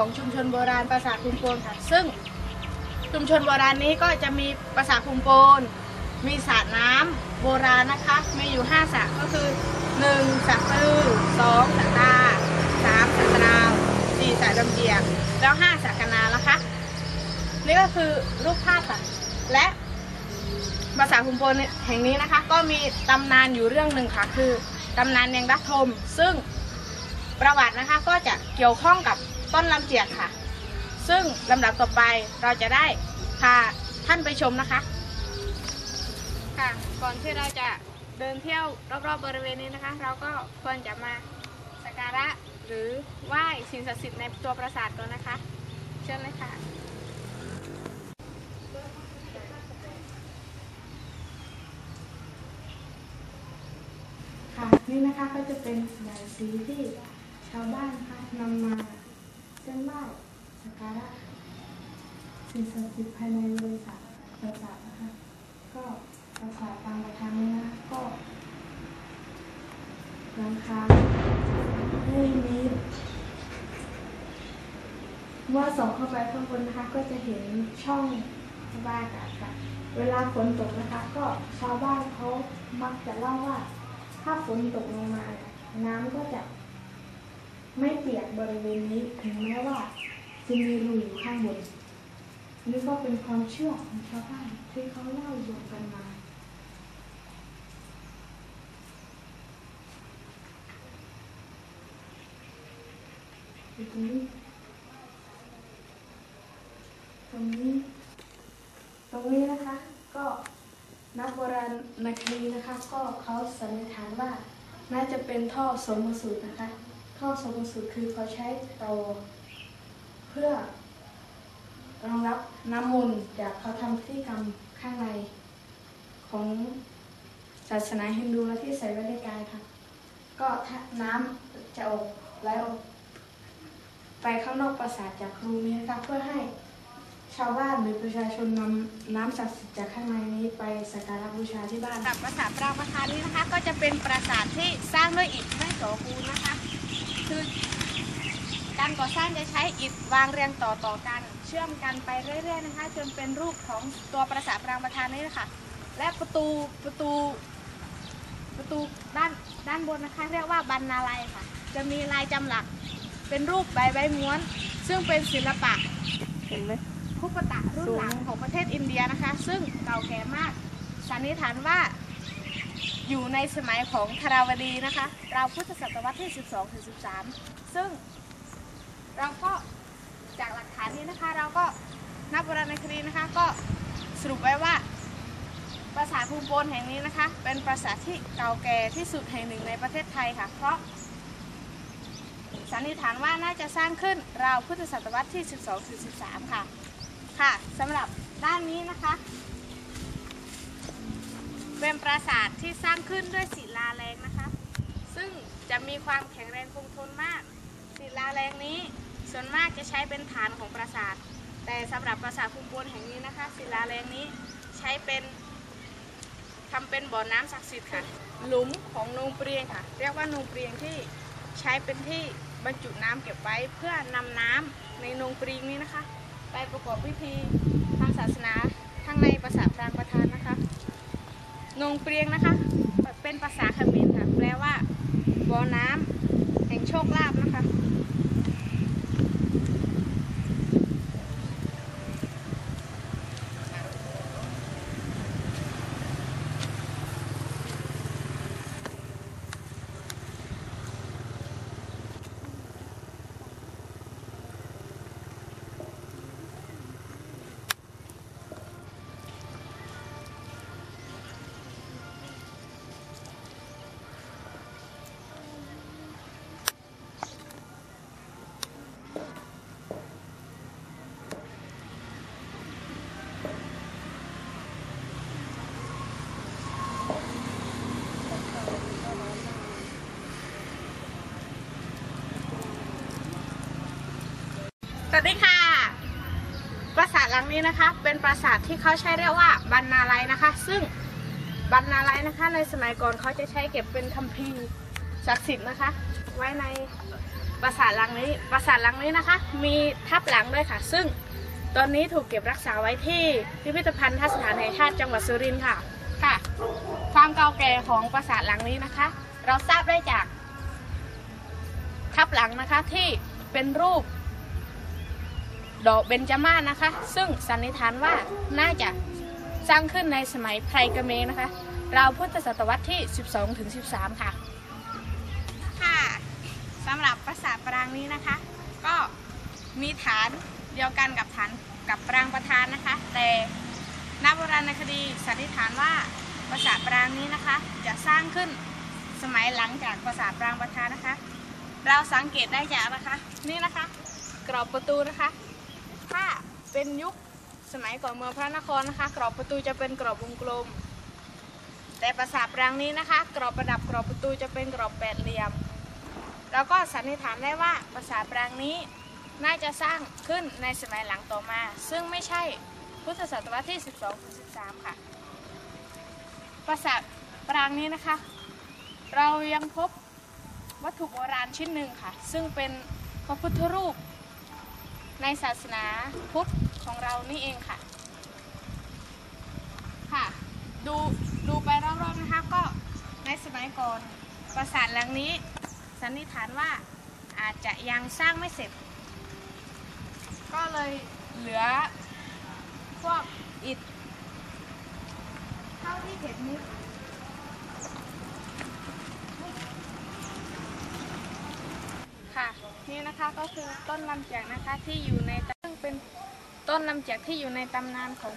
ของชุมชนโบราณปราสาทภูมิโปนค่ะ ซึ่งชุมชนโบราณนี้ก็จะมีปราสาทภูมิโปน มีสระน้ำโบราณนะคะ มีอยู่ 5สระก็คือ 1สระตือ2สระตา3สระตนาว4สระดำเดียกแล้ว 5สระกนานะคะนี่ก็คือรูปภาพค่ะและภาษาภูมิพลแห่งนี้นะคะ ก็มีตำนานอยู่เรื่องหนึ่งค่ะ คือตำนานแยงรักทม ซึ่งประวัตินะคะก็จะเกี่ยวข้องกับ ต้นลำเจียกค่ะ ซึ่งลำดับต่อไปเราจะได้พาท่านไปชมนะคะ ค่ะ ก่อนที่เราจะเดินเที่ยวรอบๆบริเวณนี้นะคะ เราก็ควรจะมาสักการะหรือไหว้สิ่งศักดิ์สิทธิ์ในตัวปราสาทก่อนนะคะ เชิญเลยค่ะค่ะนี่นะคะก็จะเป็นหลายสีที่ชาวบ้านนะคะนำมาเส้นไหว้สักการะสิ่งศักดิ์สิทธิ์ภายในบริษัทปราสาทนะคะก็ปราสาทตามประธานนี้นะก็หลังคาให้มีเมื่อส่องเข้าไปข้างบนนะคะก็จะเห็นช่องระบายอากาศค่ะเวลาฝนตกนะคะ ก็ชาวบ้านเขามักจะเล่าว่า ถ้าฝนตกลงมา น้ำก็จะ ไม่เปียกบริเวณนี้ถึงแม้ว่าจะมีรูอยู่ข้างบนนี่ก็เป็นความเชื่อของชาวบ้านที่เขาเล่าสู่กันมา ตรงนี้ตรงนี้ ตรงนี้นะคะ ก็นักโบราณนักคดีนะคะ ก็เขาสันนิษฐานว่า น่าจะเป็นท่อสมสูตรนะคะ ท่อสมสูตรคือเขาใช้เตาเพื่อรองรับน้ำมนต์จากเขาทำพิธีกรรมข้างในของศาสนาฮินดูและที่ใส่ไว้ในกายค่ะ ก็น้ำจะออกไหลออกไปข้างนอกปราสาทจากรูนี้นะคะเพื่อให้ชาวบ้านหรือประชาชนนำน้ำศักดิ์สิทธิ์จากข้างในนี้ไปสักการะบูชาที่บ้านปราสาทปรางประธานนี้นะคะ ก็จะเป็นปราสาทที่สร้างด้วยอิฐไม่โสปูนนะคะ คือการก่อสร้างจะใช้อิฐวางเรียงต่อต่อๆกัน เชื่อมกันไปเรื่อยๆนะคะจนเป็นรูปของตัวปราสาทปรางประธานนี้นะคะและประตูประตูประตูด้านด้านบนนะคะเรียกว่าบรรณาลัยค่ะ จะมีลายจำหลักเป็นรูปใบใบม้วน ซึ่งเป็นศิลปะเห็นไหมคุปตะรุ่นหลังของประเทศอินเดียนะคะ ซึ่งเก่าแก่มากสันนิษฐานว่า อยู่ในสมัยของธาราวดีนะคะราวพุทธศตวรรษที่ 12ถึง13 ซึ่งเราก็จากหลักฐานนี้นะคะ เราก็นักโบราณคดีนะคะ ก็สรุปไว้ว่าปราสาทภูมิโปนแห่งนี้นะคะ เป็นปราสาทที่เก่าแก่ที่สุดแห่งหนึ่งในประเทศไทยค่ะ เพราะสันนิษฐานว่าน่าจะสร้างขึ้นราวพุทธศตวรรษที่ 12ถึง13 ค่ะ ค่ะสำหรับด้านนี้นะคะ เป็นปราสาทที่สร้างขึ้นด้วยศิลาแรงนะคะ ซึ่งจะมีความแข็งแรงคงทนมาก ศิลาแรงนี้ส่วนมากจะใช้เป็นฐานของปราสาท แต่สำหรับปราสาทภูมิพลแห่งนี้นะคะ ศิลาแรงนี้ใช้เป็นทำเป็นบ่อน้ำศักดิ์สิทธิ์ค่ะ หลุมของนูงเปรียงค่ะ เรียกว่านูงเปรียงที่ใช้เป็นที่บรรจุน้ำเก็บไว้เพื่อนำน้ำในนูงเปรียงนี้นะคะ ไปประกอบพิธีทางศาสนาข้งในปราสาทพรางประธานนะคะ นงเปรียงนะคะ เป็นภาษาเขมรค่ะ แปลว่าบ่อน้ นี้นะคะ เป็นปราสาทที่เขาใช้เรียกว่าบรรณาลัยนะคะ ซึ่งบรรณาลัยนะคะ ในสมัยก่อนเขาจะใช้เก็บเป็นคัมภีร์ศักดิ์สิทธิ์นะคะ ไว้ในปราสาทหลังนี้ปราสาทหลังนี้นะคะ มีทับหลังด้วยค่ะ ซึ่งตอนนี้ถูกเก็บรักษาไว้ที่พิพิธภัณฑสถานแห่งชาติจังหวัดสุรินทร์ค่ะค่ะ ความเก่าแก่ของปราสาทหลังนี้นะคะ เราทราบได้จากทับหลังนะคะที่เป็นรูป ดอกเบญจมาศนะคะ ซึ่งสันนิษฐานว่าน่าจะสร้างขึ้นในสมัยไพรกระเมงนะคะ ราวพุทธศตวรรษที่ 12ถึง13 ค่ะ ค่ะสำหรับปราสาทปรางนี้นะคะ ก็มีฐานเดียวกันกับฐานกับปรางประธานนะคะ แต่นักโบราณคดีสันนิษฐานว่าปราสาทปรางนี้นะคะ จะสร้างขึ้นสมัยหลังจากปราสาทปรางประธานนะคะ เราสังเกตได้จากนะคะ นี่นะคะ กรอบประตูนะคะ เป็นยุคสมัยก่อนเมืองพระนครนะคะ กรอบประตูจะเป็นกรอบวงกลม แต่ปราสาทรางนี้นะคะ กรอบประดับกรอบประตูจะเป็นกรอบแปดเหลี่ยม แล้วก็สันนิษฐานได้ว่าปราสาทรางนี้น่าจะสร้างขึ้นในสมัยหลังต่อมา ซึ่งไม่ใช่พุทธศตวรรษที่ 12ถึง13 ค่ะ ปราสาทปรางนี้นะคะ เรายังพบวัตถุโบราณชิ้นหนึ่งค่ะ ซึ่งเป็นพระพุทธรูป ในศาสนาพุทธของเรานี่เองค่ะ ค่ะ ดูดูไปรอบๆนะคะก็ในสมัยก่อนปราสาทหลังนี้ สันนิษฐานว่าอาจจะยังสร้างไม่เสร็จ ก็เลยเหลือพวกอิฐเท่าที่เห็นนี้ ค่ะ นี่นะคะก็คือต้นลำแจกนะคะที่อยู่ในซึ่งเป็นต้นลำแจกที่อยู่ในตำนานของ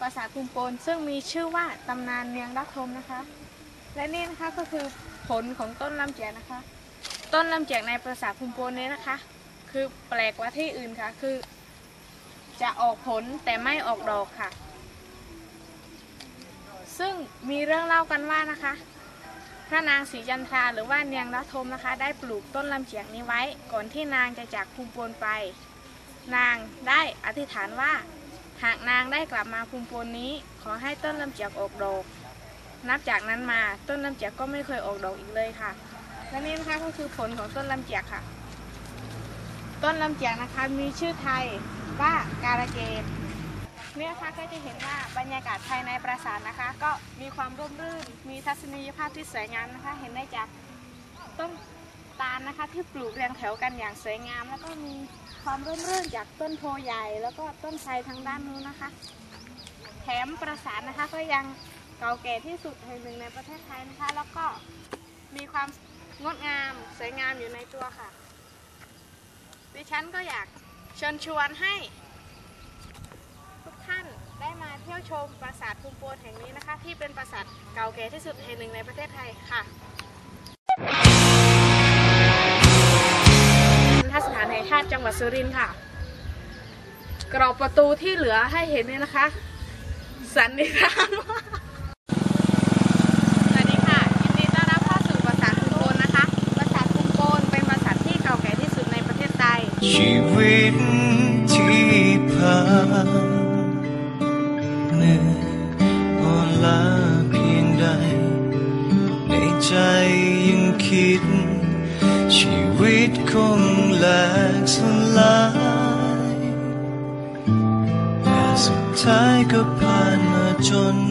ปราสาทภูมิโปนซึ่งมีชื่อว่าตำนานเนียงรักทมนะคะ และนี่นะคะก็คือผลของต้นลำแจกนะคะ ต้นลำแจกในปราสาทภูมิโปนนี้นะคะ คือแปลกกว่าที่อื่นค่ะคือ จะออกผลแต่ไม่ออกดอกค่ะ ซึ่งมีเรื่องเล่ากันว่านะคะ พระนางศรีจันทราหรือว่าเนียงรัฐมนะคะ ได้ปลูกต้นลำเจียกนี้ไว้ ก่อนที่นางจะจากภูมิปนไป นางได้อธิษฐานว่า หากนางได้กลับมาภูมิปนนี้ ขอให้ต้นลำเจียกออกดอก นับจากนั้นมาต้นลำเจียกก็ไม่เคยออกดอกอีกเลยค่ะ และนี่นะคะก็คือผลของต้นลำเจียกค่ะ ต้นลำเจียกนะคะมีชื่อไทยว่าการะเกด เนี่ยค่ะก็จะเห็นว่าบรรยากาศภายในปราสาทนะคะ ก็มีความร่มรื่น มีทัศนียภาพที่สวยงามนะคะ เห็นได้จากต้นตาลนะคะ ที่ปลูกเรียงแถวกันอย่างสวยงาม แล้วก็มีความร่มรื่นจากต้นโพใหญ่ แล้วก็ต้นไทรทางด้านนู้นนะคะ แถมปราสาทนะคะก็ยังเก่าแก่ที่สุดแห่งหนึ่งในประเทศไทยนะคะ แล้วก็มีความงดงามสวยงามอยู่ในตัวค่ะ ดิฉันก็อยากเชิญชวนให้ ได้มาเที่ยวชมปราสาทภูมิโปนแห่งนี้นะคะ ที่เป็นปราสาทเก่าแก่ที่สุดแห่งหนึ่งในประเทศไทยค่ะทัสถานแห่งชาติจังหวัดสุรินทร์ค่ะ กรอบประตูที่เหลือให้เห็นเนี่ยนะคะ สันนิษฐานว่าสวัสดีค่ะยินดีต้อนรับเข้าสู่ปราสาทภูมิโปนนะคะปราสาทภูมิโปนเป็นปราสาทที่เก่าแก่ที่สุดในประเทศไทยชีวิตาเพียงใด ในใจยังคิด ชีวิตคงแหลกสลายแต่สุดท้ายก็ผ่านมาจน